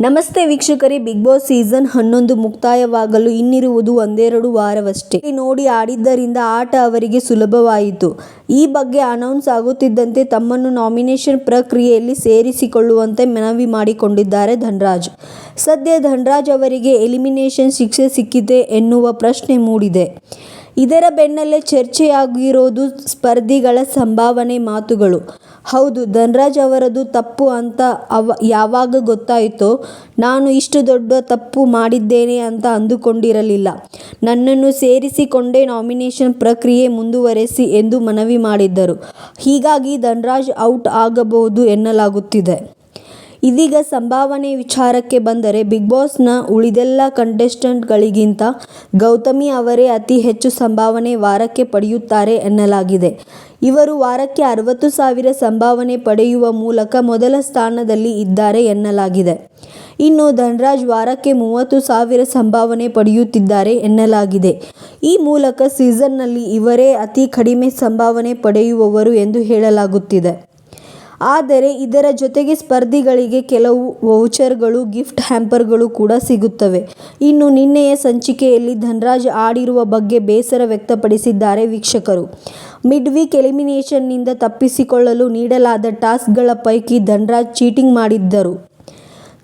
ನಮಸ್ತೆ ವೀಕ್ಷಕರೇ, big boss season ಹನ್ನೊಂದು ಮುಕ್ತಾಯವಾಗಲು ಇನ್ನಿರುವುದು ಒಂದೆರಡು ವಾರವಷ್ಟೇ. ನೋಡಿ ಆಡಿದ್ದರಿಂದ ಆಟ ಅವರಿಗೆ ಸುಲಭವಾಯಿತು. ಈ ಬಗ್ಗೆ ಅನೌನ್ಸ್ ಆಗುತ್ತಿದ್ದಂತೆ ತಮ್ಮನ್ನು ನಾಮಿನೇಷನ್ ಪ್ರಕ್ರಿಯೆಯಲ್ಲಿ ಸೇರಿಸಿಕೊಳ್ಳುವಂತೆ ಮನವಿ ಮಾಡಿಕೊಂಡಿದ್ದಾರೆ ಧನ್ರಾಜ್. ಸದ್ಯ ಧನ್ರಾಜ್ ಅವರಿಗೆ ಎಲಿಮಿನೇಷನ್ ಶಿಕ್ಷೆ ಸಿಕ್ಕಿದೆ ಎನ್ನುವ ಪ್ರಶ್ನೆ ಮೂಡಿದೆ. ಇದರ ಬೆನ್ನಲ್ಲೇ ಚರ್ಚೆಯಾಗಿರೋದು ಸ್ಪರ್ಧಿಗಳ ಸಂಭಾವನೆ ಮಾತುಗಳು. ಹೌದು, ಧನ್ರಾಜ್ ಅವರದು ತಪ್ಪು ಅಂತ ಅವ, ಯಾವಾಗ ಗೊತ್ತಾಯಿತೋ, ನಾನು ಇಷ್ಟು ದೊಡ್ಡ ತಪ್ಪು ಮಾಡಿದ್ದೇನೆ ಅಂತ ಅಂದುಕೊಂಡಿರಲಿಲ್ಲ. ನನ್ನನ್ನು ಸೇರಿಸಿಕೊಂಡೇ ನಾಮಿನೇಷನ್ ಪ್ರಕ್ರಿಯೆ ಮುಂದುವರೆಸಿ ಎಂದು ಮನವಿ ಮಾಡಿದ್ದರು. ಹೀಗಾಗಿ ಧನ್ರಾಜ್ ಔಟ್ ಆಗಬಹುದು ಎನ್ನಲಾಗುತ್ತಿದೆ. ಇದೀಗ ಸಂಭಾವನೆ ವಿಚಾರಕ್ಕೆ ಬಂದರೆ ಬಿಗ್ ಬಾಸ್ನ ಉಳಿದೆಲ್ಲ ಕಂಟೆಸ್ಟೆಂಟ್ಗಳಿಗಿಂತ ಗೌತಮಿ ಅವರೇ ಅತಿ ಹೆಚ್ಚು ಸಂಭಾವನೆ ವಾರಕ್ಕೆ ಪಡೆಯುತ್ತಾರೆ ಎನ್ನಲಾಗಿದೆ. ಇವರು ವಾರಕ್ಕೆ ಅರವತ್ತು ಸಾವಿರ ಸಂಭಾವನೆ ಪಡೆಯುವ ಮೂಲಕ ಮೊದಲ ಸ್ಥಾನದಲ್ಲಿ ಇದ್ದಾರೆ ಎನ್ನಲಾಗಿದೆ. ಇನ್ನು ಧನ್ರಾಜ್ ವಾರಕ್ಕೆ ಮೂವತ್ತು ಸಾವಿರ ಸಂಭಾವನೆ ಪಡೆಯುತ್ತಿದ್ದಾರೆ ಎನ್ನಲಾಗಿದೆ. ಈ ಮೂಲಕ ಸೀಸನ್ನಲ್ಲಿ ಇವರೇ ಅತಿ ಕಡಿಮೆ ಸಂಭಾವನೆ ಪಡೆಯುವವರು ಎಂದು ಹೇಳಲಾಗುತ್ತಿದೆ. ಆದರೆ ಇದರ ಜೊತೆಗೆ ಸ್ಪರ್ಧಿಗಳಿಗೆ ಕೆಲವು ವೌಚರ್ಗಳು, ಗಿಫ್ಟ್ ಹ್ಯಾಂಪರ್ಗಳು ಕೂಡ ಸಿಗುತ್ತವೆ. ಇನ್ನು ನಿನ್ನೆಯ ಸಂಚಿಕೆಯಲ್ಲಿ ಧನ್ರಾಜ್ ಆಡಿರುವ ಬಗ್ಗೆ ಬೇಸರ ವ್ಯಕ್ತಪಡಿಸಿದ್ದಾರೆ ವೀಕ್ಷಕರು. ಮಿಡ್ ವೀಕ್ ಎಲಿಮಿನೇಷನ್ನಿಂದ ತಪ್ಪಿಸಿಕೊಳ್ಳಲು ನೀಡಲಾದ ಟಾಸ್ಕ್ಗಳ ಪೈಕಿ ಧನ್ರಾಜ್ ಚೀಟಿಂಗ್ ಮಾಡಿದ್ದರು.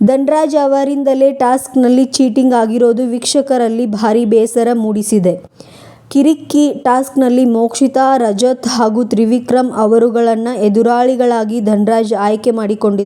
ಧನ್ರಾಜ್ ಅವರಿಂದಲೇ ಟಾಸ್ಕ್ನಲ್ಲಿ ಚೀಟಿಂಗ್ ಆಗಿರೋದು ವೀಕ್ಷಕರಲ್ಲಿ ಭಾರೀ ಬೇಸರ ಮೂಡಿಸಿದೆ. ಕಿರಿಕ್ಕಿ ಟಾಸ್ಕ್ನಲ್ಲಿ ಮೋಕ್ಷಿತಾ ರಜತ್ ಹಾಗೂ ತ್ರಿವಿಕ್ರಮ್ ಅವರುಗಳನ್ನು ಎದುರಾಳಿಗಳಾಗಿ ಧನ್ರಾಜ್ ಆಯ್ಕೆ ಮಾಡಿಕೊಂಡಿದ್ದಾರೆ